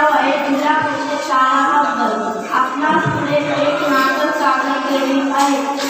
नाव शाळा आपणास पुढे एक नाटक सादर केले आहे।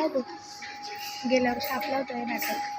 लाव. तू गेल्या वर्षी आपला होतं हे नाटक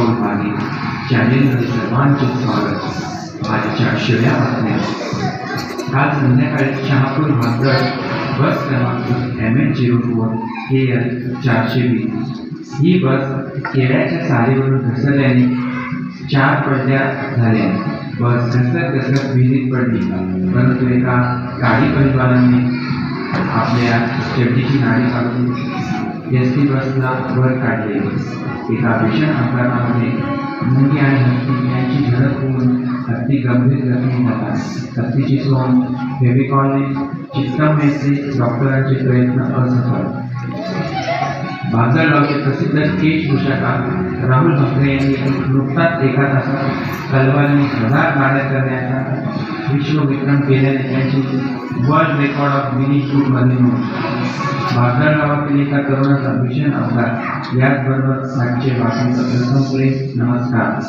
तास एक चॅनेलमध्ये सर्वांचे स्वागत आजच्या शेळ्या बातम्या. काल संध्याकाळी शहापूर भागगड बस क्रमांक M H zero four K L चारशे वीस. ही बस केळ्याच्या साडीवरून घसरल्याने चार पडद्या झाल्या. बस घसरत घसरत विहिरीत पडली. परंतु एका गाडी परिवाराने आपल्या शेवटीची नाडी काढून एस टी बसला वर काढले. एका भीषण अपघातामध्ये मुंगी आणि हत्ती यांची झडप होऊन हत्ती गंभीर जखमी झाला. हत्तीची सोन फेविकॉलने चित्तमण्याचे डॉक्टरांचे प्रयत्न असफल. बांजरगावचे प्रसिद्ध केश पोशाखा राहुल भाकरे यांनी नुकताच एका तासात तलवारीने हजार गाड्या करण्याचा विश्वविक्रम केल्याने त्यांची वर्ल्ड रेकॉर्ड ऑफ गिनीज बुकमध्ये नोंद बांजरगावातील एका तरुणाचा भीषण अपघात. याचबरोबर सातशे आजचे प्रथम संपले नमस्कार.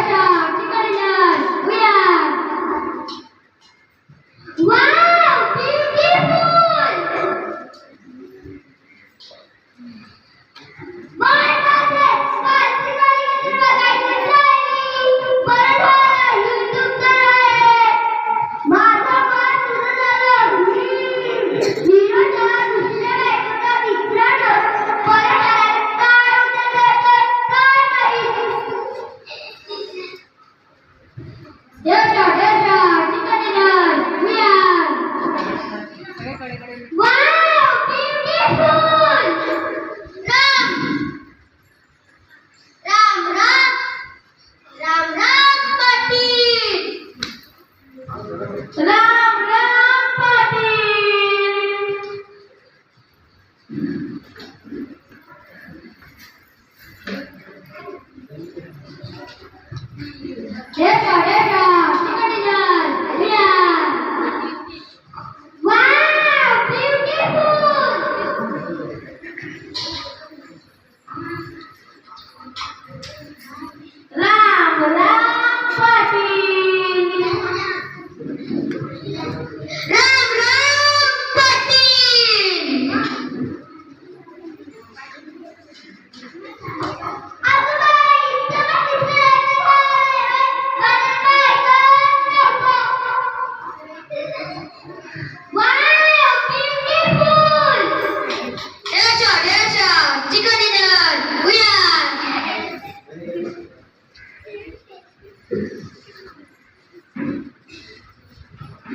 Wow,